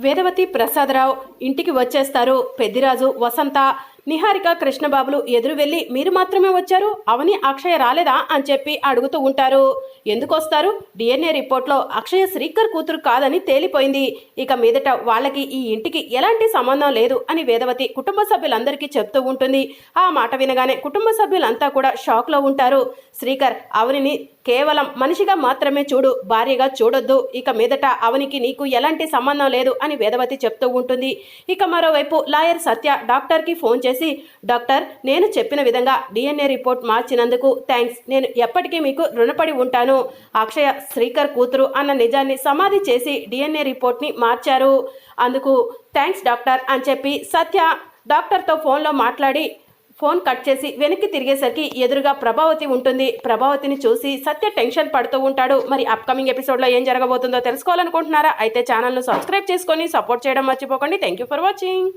వేదవతి ప్రసాదరావు ఇంటికి వచ్చేస్తారు. పెద్దిరాజు వసంత నిహారిక కృష్ణబాబులు ఎదురు వెళ్ళి మీరు మాత్రమే వచ్చారు? అవని అక్షయ రాలేదా? అని చెప్పి అడుగుతూ ఉంటారు. ఎందుకు వస్తారు డిఎన్ఏ రిపోర్ట్లో అక్షయ శ్రీకర్ కూతురు కాదని తేలిపోయింది. ఇక మీదట వాళ్ళకి ఈ ఇంటికి ఎలాంటి సంబంధం లేదు అని వేదవతి కుటుంబ సభ్యులందరికీ చెప్తూ ఉంటుంది. ఆ మాట వినగానే కుటుంబ సభ్యులంతా కూడా షాక్లో ఉంటారు. శ్రీకర్ అవనిని కేవలం మనిషిగా మాత్రమే చూడు భార్యగా చూడొద్దు. ఇక మీదట అవనికి నీకు ఎలాంటి సంబంధం లేదు అని వేదవతి చెప్తూ ఉంటుంది. ఇక మరోవైపు లాయర్ సత్య డాక్టర్కి ఫోన్ చేసి డాక్టర్ నేను చెప్పిన విధంగా డిఎన్ఏ రిపోర్ట్ మార్చినందుకు థ్యాంక్స్ నేను ఎప్పటికీ మీకు రుణపడి ఉంటాను. అక్షయ శ్రీకర్ కూతురు అన్న నిజాన్ని సమాధి చేసి డిఎన్ఏ రిపోర్ట్ని మార్చారు. అందుకు థ్యాంక్స్ డాక్టర్ అని చెప్పి సత్య డాక్టర్తో ఫోన్లో మాట్లాడి ఫోన్ కట్ చేసి వెనక్కి తిరిగేసరికి ఎదురుగా ప్రభావతి ఉంటుంది. ప్రభావతిని చూసి సత్య టెన్షన్ పడుతూ ఉంటాడు. మరి అప్కమింగ్ ఎపిసోడ్లో ఏం జరగబోతుందో తెలుసుకోవాలనుకుంటున్నారా? అయితే ఛానల్ను సబ్స్క్రైబ్ చేసుకొని సపోర్ట్ చేయడం మర్చిపోకండి. Thank you for watching.